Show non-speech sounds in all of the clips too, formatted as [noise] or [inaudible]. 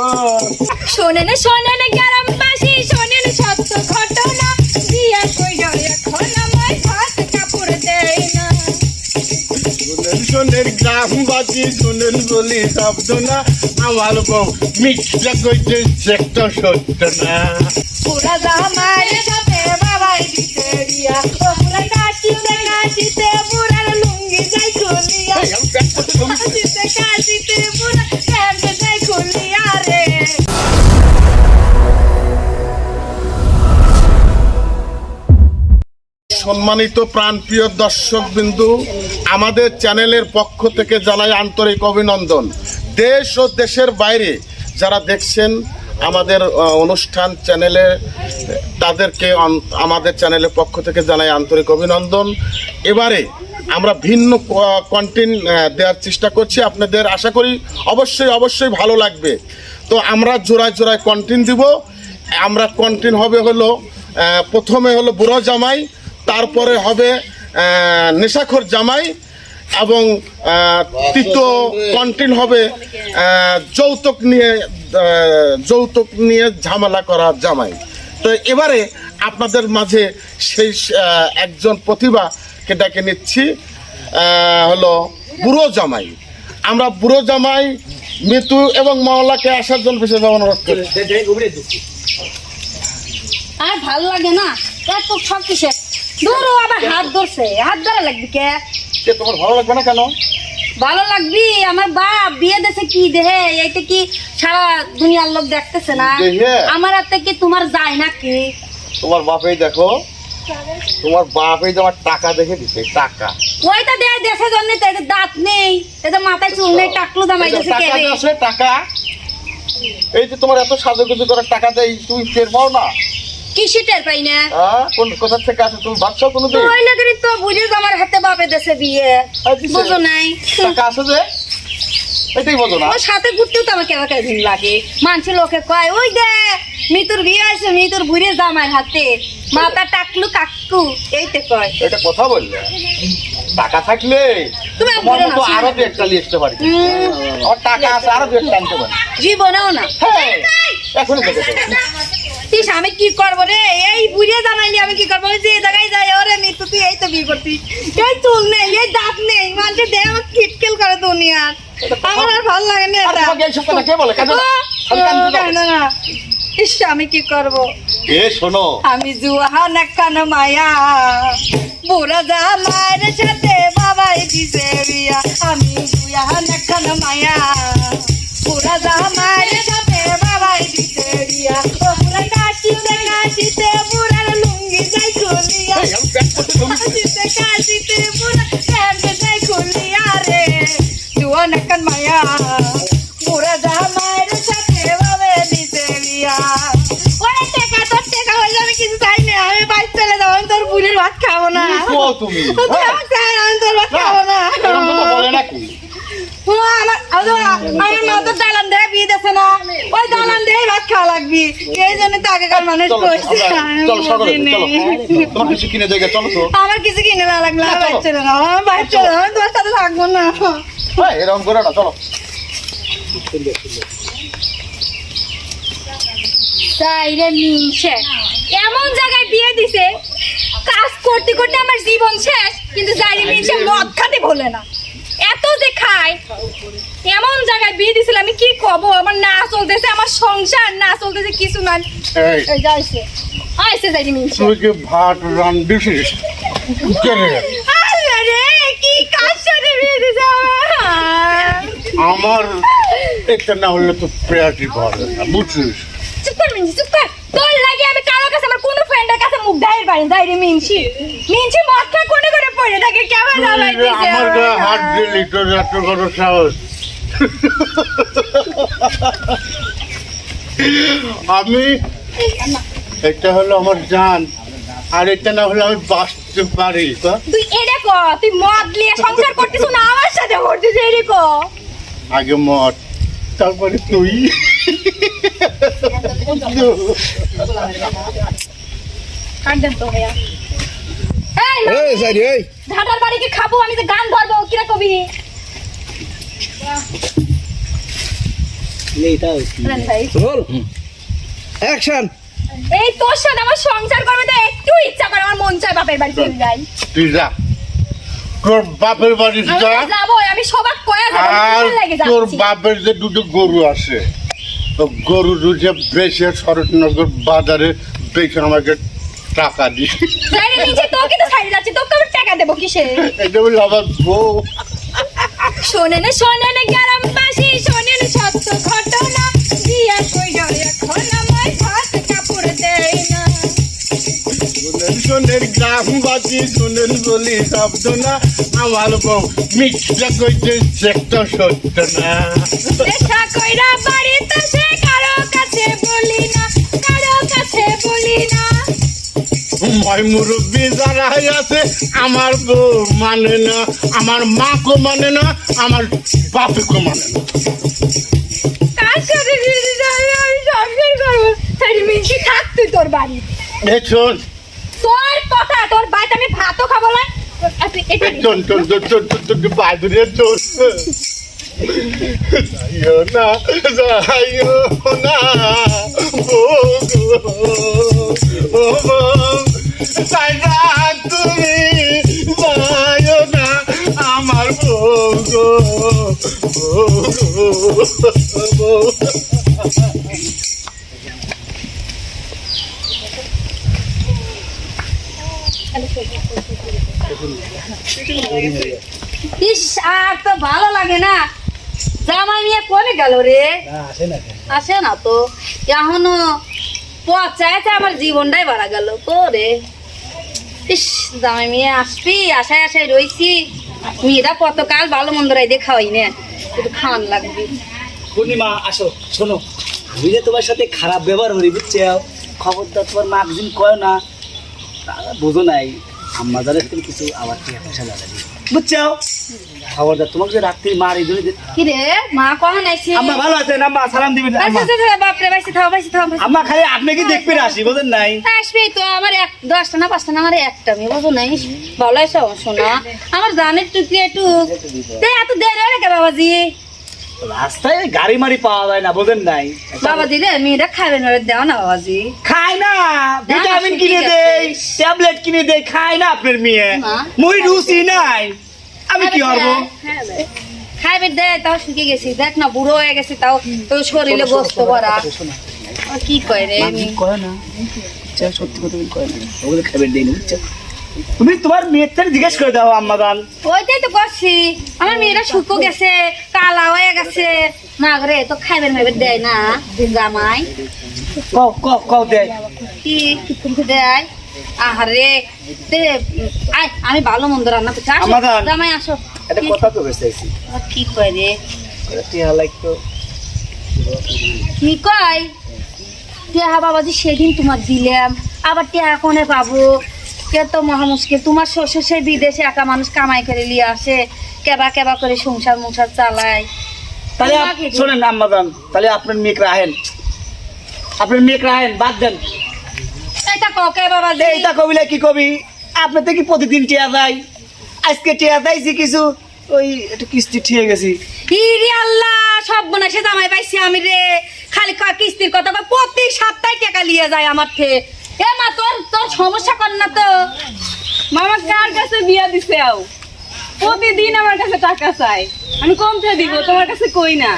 এ শোনেন গ্রামবাসী শোনেন সত্য ঘটনা। বিয়া কইরা এখন আমায় ভাত কাপড় দেয় না। শোনেন শোনেন গ্রামবাসী শোনেন বলি শব্দ না আমার বউ মিথ্যা কইতে একটা সত্য না। পুরা জামার সাথে বাবাই দিতে রিয়া ও পুরা কাশিতে কাশিতে পুরার লুঙ্গি যাই খুলিয়া কাশিতে কাশিতে সম্মানিত প্রাণপ্রিয় দর্শক বিন্দু, আমাদের চ্যানেলের পক্ষ থেকে জানাই আন্তরিক অভিনন্দন। দেশ ও দেশের বাইরে যারা দেখছেন আমাদের অনুষ্ঠান চ্যানেলে, তাদেরকে আমাদের চ্যানেলের পক্ষ থেকে জানাই আন্তরিক অভিনন্দন। এবারে আমরা ভিন্ন কন্টেন্ট দেওয়ার চেষ্টা করছি। আপনাদের আশা করি অবশ্যই অবশ্যই ভালো লাগবে। তো আমরা জোড়ায় জোড়ায় কন্টেন্ট দিব। আমরা কন্টেন্ট হবে হলো প্রথমে হলো বুড়ো জামাই তারপরে হবে নেশাখোর জামাই এবং তৃতীয় কন্টেন্ট হবে যৌতুক নিয়ে যৌতুক নিয়ে ঝামেলা করা জামাই। তো এবারে আপনাদের মাঝে সেই একজন প্রতিভাকে ডেকে নিচ্ছি হলো বুড়ো জামাই। আমরা বুড়ো জামাই মৃত্যু এবং মাওলাকে আসার জন্য বিশেষ অনুরোধ করি আর ভালো লাগে না? এত সব কিসে দূর ও আবার হাত ধরছে। হাত ধরা লাগবে কে? কে তোমার ভালো লাগবে না কেন? ভালো লাগবি? আমার বাপ বিয়ে দেশে কি দেহে? এইটা কি সারা দুনিয়ার লোক দেখতেছে না? আমার হাতে কি তোমার যায় নাকি তোমার বাপেই দেখো। তোমার বাপেই তোমার টাকা দেখে দিছে টাকা। ওইটা দেয় দেশের জন্য তো? দাঁত নেই। এদের মাথায় চুল নেই টাকলু দামাই দেশে আছে টাকা এই যে তোমার এত সাজুগুজু করার টাকা দেয় তুমি টের পাও না? কি সিটের পাই না? কোন কোথা থেকে তুমি কোনো দিন ওই তো বুঝে আমার হাতে বাপে দেশে বিয়ে। আর? বুঝো নাই। টাকা যে? এটাই বোঝো না। ওর সাথে ঘুরতেও তো আমার কেমন কেমন ভিড় লাগে। মানুষের লোকে কয় ওই দে মিতুর বিয়ে আছে মিতুর ঘুরে জামার হাতে। মাথা টাকলু কাকু এইতে কয়। এটা কথা বললে? টাকা থাকলে তুমি বলো মতো আরও দু একটা লিখতে পারি। উম, টাকা আছে আরও দু একটা আনতে পারি। জীবনেও না। হ্যাঁ এখনই দেখে আমি কি করব রে? এই বুড়িয়ে জামাইলি আমি কি করব? যে জায়গায় যাই ওরে মিতু তুই এই তো বিয়ে করতি। এই চুল নেই এই দাঁত নেই মানুষের দেহ খিটকেল করে দুনিয়ার। আমার আর ভালো লাগে না এটা। ইস আমি কি করব? এ শোনো। আমি কান মায়া। বুড়া জামার সাথে বাবাই দিছে বিয়া। আমি জুহান কান মায়া। বুড়া জামার সাথে বাবাই দিছে বিয়া। কাশিতে বুড়ার লুঙ্গি যাই খুলিয়া কাশিতে কাশিতে বুড়া প্যান্ট যাই খুলিয়া রে। জুহান কান মায়া বুড়া জামার সাথে বাবাই দিছে বিয়া ওরে টেকা তোর টেকা হয়ে যাবে কিছু চাই না। আমি বাইক চলে যাব আমি তোর বুড়ির ভাত খাব না। তুমি? তুই আমি তোর ভাত খাব না। এরকম কথা বলে নাকি ও, আমার আমার- আমার মা তো দালান দেহে বিয়ে দিছে না। ওই দালান দেহে ভাত খাওয়া লাগবি। এই জন্য তো আগেকার মানুষ কইছে আমরা- আমি চলো সকালে বুঝিনি। চলো। তোমার কিছু কিনে দেবে চলো তো। আমার কিছু কিনে না লাগল না, আমি বাইক চলো। চলে না আমি বাইক চলে। যাব, আমি তোমার সাথে থাকব না। হ্যাঁ এরকম করে না চলো। তাই রে এমন জায়গায় বিয়ে দিছে কাজ করতে করতে আমার জীবন শেষ কিন্তু যাই মিশে মদ খাতে বলে না। এত যে খায় এমন জায়গায় বিয়ে দিছিল আমি কি কব? আমার না চলতেছে আমার সংসার না চলতেছে কিছু না। যাইছে আইছে তুই কি ভাত রান্ধিছিস কে রে? কি কাজ সাথে বিয়ে দিছে আমার? এটা না হলে তো পেয়াটি ভালো না বুঝছিস চুপ কর মিনছি চুপ কর তোর লাগে আমি কারও কাছে আমার কোনো ফ্রেন্ডের কাছে মুখ দেয় পারি যাই রে মিনছি। মিনছি মদ কোনে করে পড়ে থাকে কেমন জ্বালাই আমার গায়ে হাত দিলি তোর এত বড় সাহস। আমি এটা হলো আমার জান আর এটা না হলে আমি বাঁচতে পারি তুই এরে ক তুই মদ নিয়ে সংসার করতেছ না আমার সাথে করতেছ এরে ক? আগে মত তারপরে তুই। [laughs] কাট তো ভাইয়া। এই এই এই। ঢাকার বাড়িকে খাব? আমি তো গান ধরবো কিরা কবি? এইটা ভাই। চল। অ্যাকশন এই তোর সাথে আমার সংসার করবে তো একটু ইচ্ছা করে আমার মন চায় বাপের বাড়ি যাই। তুই যা। তোর বাপের বাড়ি যা। তো আমি সবাক কয়া যাব ভালো লাগে তোর বাপের যে দুটো গরু আছে তো গরু দুটো বেশি শরৎনগর বাজারে বেশি আমাকে টাকা সাইডে নিচে তোকে তো সাইডে যাচ্ছি তোকে আমি টাকা দেবো কিসে? এটা বলে আমার বউ। শোনেন শোনেন গ্রামবাসী শোনেন সত্য ঘটনা। বিয়া কইরা এখন আমায় ভাত কাপড় দেয় না। শোনেন শোনেন গ্রামবাসী শোনেন বলি শব্দ না আমার বউ মিথ্যা কইতে একটা সত্য না। নেশা কইরা বাড়িতে সে মই মুরব্বী যারা আছে আমার বউ মানে না আমার মাকে মানে না আমার বাপকে মানে না। কার সাথে দিদি যাই আমি সংসার করব। সাইডে মিষ্টি থাক তুই তোর বাড়ি? শোন। তোর কথা তোর বাড়িতে আমি ভাতও খাব না। বাদুরে যাইও যাইও না ইস আর তো ভালো লাগে না। জামাই নিয়ে কবে গেল রে? আসে না তো। এখনও পচাইতে আমার জীবনটাই বাড়া গেল তো রে। ইস জামাই মেয়ে আসবি? আশায় আশায় কতকাল ভালো মন্দ রাই দিয়ে খাওয়াই না। একটু খাওয়ান লাগবে। পূর্ণিমা আসো শোনো। আমি যে তোমার সাথে খারাপ ব্যবহার করি বুঝছ? খবরদার তোমার মা একদিন কয় না? বোঝো নাই। আম্মা তুমি কিছু আবার কি পয়সা লাগাবি বুঝছ? খবরদার তোমাকে যে রাত্রি মার এই কি রে? মা কখন আইছি? আম্মা ভালো আছেন? আম্মা সালাম দিবেন আচ্ছা আম্মা। আচ্ছা আচ্ছা, বাপরে বাইসে থাও বাইসে থাও আম্মা খালি আপনি কি দেখবেন আসি বোঝেন নাই? আসবি তো আমার এক দশটা না পাঁচটা না আমার একটা মেয়ে বুঝো নাই? ভালো আছে শোনা। আমার জানের টুকরি একটু দে এত দেরি হয়ে গে বাবাজি? রাস্তায় গাড়ি মারি পাওয়া যায় না বোঝেন নাই? বাবাজি রে মেয়েটা খাবে না দেও না বাবাজি। খায় না ভিটামিন কিনে দেই ট্যাবলেট কিনে দেই খায় না আপনার মেয়ে। মুই রুচি নাই। আমি কি করব খাইবে। দে তাও শুকিয়ে গেছি। দেখ না বুড়ো হয়ে গেছি তাও তো শরীরে গোস্ত ভরা। কি কয় রে কয় না? সত্যি কথা কয় না। ওগুলো খাবার দেই না তুমি তোমার মেয়ের থেকে জিজ্ঞেস করে দাও আম্মা ওইটাই তো করছি। আমার মেয়েরা শুকো গেছে কালা হয়ে গেছে। রে তো খাইবেন মাইবে দেয় না জামাই। কও কও কও দে কি দেয়? আহারে দে আয় আমি ভালো মন্দ রান্না করছি। আসো, জামাই আসো। কি- কথা তো বেঁচেছি আর কি কয় রে? টিয়া লাগতো কি কয়? টেহা বাবাজি সেদিন তোমার দিলাম আবার টেহা কোনে পাবো? কে তো মহা মুশকিল। তোমার শ্বশুর সেই বিদেশে একা মানুষ কামাই করে নিয়ে আসে কেবা কেবা করে সংসার মুসার চালায়। তাহলে। শোনেন আম্মা দান তাহলে আপনার মেয়েকে রাহেন আপনার মেয়েকে রাহেন বাদ দেন। এটা ককে বাবাজি এইটা কবিলে কি কবি? আপনার থেকে প্রতিদিন টিয়া যায়। আজকে টিয়া যাইছি কিছু ওই একটু কিস্তি ঠিয়ে গেছি। ইরে আল্লাহ সব সে জামাই পাইছি আমি রে। খালি কিস্তির কথা প্রতি সপ্তাহে টাকা লিয়ে যায় আমার থেকে। এ মা তোর তোর সমস্যা কর না তো। মামা কার কাছে বিয়া দিছে আও? প্রতিদিন আমার কাছে টাকা চাই আমি কম থেকে দিব তোমার কাছে কই না?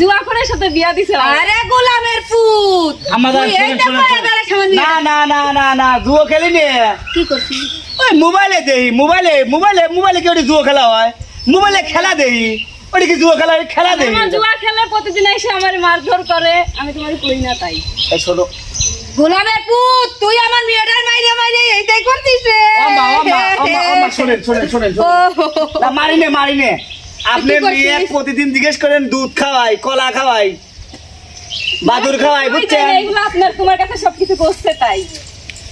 জুয়া করে সাথে বিয়া দিছে আরে গোলামের পুত! আমাদের না না না না না জুয়ো খেলি নে। কি করছিস? ওই মোবাইলে দেই মোবাইলে মোবাইলে মোবাইলে কি ওটি জুয়ো খেলা হয়? মোবাইলে খেলা দেই। ওটি কি জুয়ো খেলা খেলা দেই আমার জুয়া খেলে প্রতিদিন এসে আমার মারধর করে আমি তোমার কই না তাই। এই শোনো। গোলামের পুত তুই আমার মেয়েটার মাইরে মাইরে এইটাই করছিস রে। শোনেন শোনেন শোনেন ও, শোনেন না মারিনে মারিনে। আপনি মেয়ে প্রতিদিন জিজ্ঞেস করেন দুধ খাওয়াই কলা খাওয়াই বাদুর খাওয়াই বুঝছেন? এগুলো আপনার তোমার কাছে সবকিছু করছে তাই।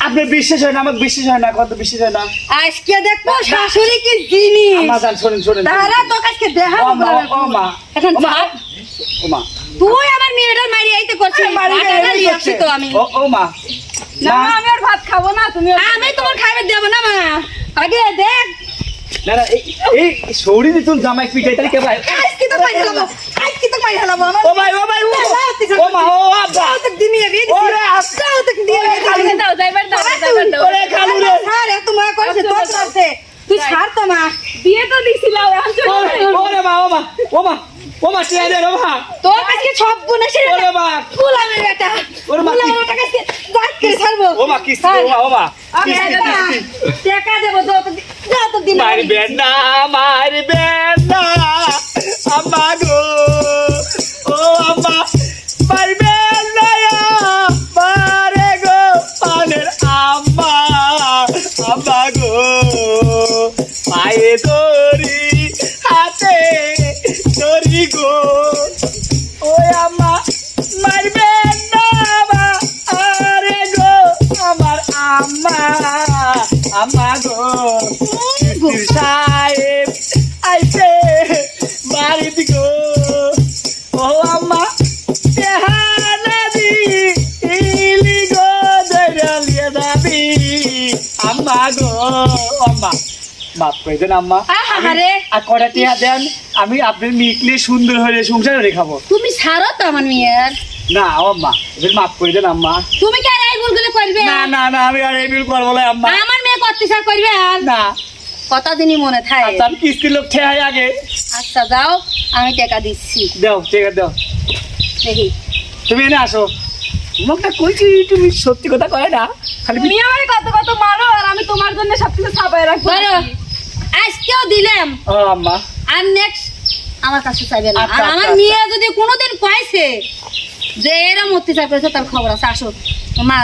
আপনার বিশ্বাস হয় না আমার বিশ্বাস হয় না কত বিশ্বাস হয় না। আজকে দেখব শাশুড়ি কি জিনিস? আমার জান শোনেন শোনেন তারা তো আজকে দেখা ও মা ও মা এখন ও মা, তুই আমার মেয়েটার মারি আইতে করছিস। মারি আইতে তো আমি। ও ও মা। না আমি আর ভাত খাব না তুমি আমি তোমার খাইবে দেব না মা। আগে দেখ। না না এই এই সৌরি দিতুন জামাই পিটাই তাহলে কে ভাই? আজকে তো আজকে মাই হালাবো? আমার ও ভাই ও ভাই ও। ও মা ও আব্বা। তো দিনিয়ে বিয়ে ওরে আব্বা। যাও তো দিয়ে বিয়ে দিছি কালকে দাও যাইবার দাও যাইবার দাও ওরে খালু রে। স্যার এত মা করছে তোর করছে তুই ছাড় তো মা বিয়ে তো দিছিল ওরে মা ও মা ও মা ও মা টিয়া দে রে মা। তোর কাছে সব গুণ আছে ওরে মা। ফুলামের বেটা। ওরে মা, ফুলামের কাছে দাঁত করে ছাড়বো। ও মা কিস্তি ও মা ও মা টাকা দেবো তো দিন মারবেন না মারবেন না। আম্মা গো, ও আম্মা মারবেন না মারে গো পানের আম্মা আম্মা গো, পায়ে দড়ি, হাতে দড়ি গো। গো আম্মা। বাপ কই দেন আম্মা। আহারে। আর কটা টিয়া দেন আমি আপনার মিকলে সুন্দর হয়ে সংসার তুমি ছাড়ো তো আমার মেয়ের। না আম্মা মাফ করে দেন আম্মা। তুমি কি আর এই ভুলগুলো করবে? না না না আমি আর এই বিল করব না আম্মা। আমার মেয়ে করতে করবে আর? না। কথা দিনই মনে থাকে। আচ্ছা আমি লোক ঠেহাই আগে। আচ্ছা যাও আমি টাকা দিচ্ছি। দাও আছে দাও। দেখি। তুমি এনে আসো। মুখটা কইছি তুমি সত্যি কথা কয় না। খালি তুমি আমার কত কত মারো আর আমি তোমার জন্য সবকিছু ছাপাই রাখব আজকেও দিলাম। ও আম্মা। আর নেক্সট আমার কাছে চাইবে না। আচ্ছা, আর আমার আচ্ছা, মেয়ে যদি কোনোদিন পাইছে যে এরম অত্যাচার করেছে তার খবর আছে। আসো। মা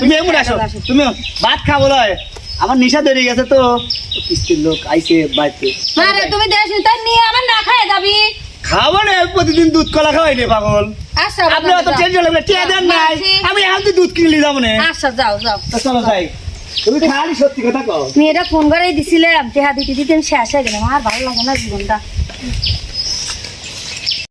তুমি এমন আসো। তুমি ভাত খাব লয়। আমার নিশা ধরে গেছে তো। কিস্তির লোক আইছে বাড়িতে। মা রে তুমি দেখ তার নিয়ে আমার না খায় যাবি। খাব না প্রতিদিন দুধ কলা খাওয়াই নে পাগল। আচ্ছা আপনি অত টেনশন লাগবে টিয়া দেন নাই। আমি এখন তো দুধ কিনলি যাব না। আচ্ছা যাও যাও। তো চলো যাই। তুমি খালি সত্যি কথা কও। মেয়েটা ফোন করে দিছিলাম তেহা দিতে দিতে আমি শেষ হয়ে গেলাম। আর ভালো লাগে না জীবনটা।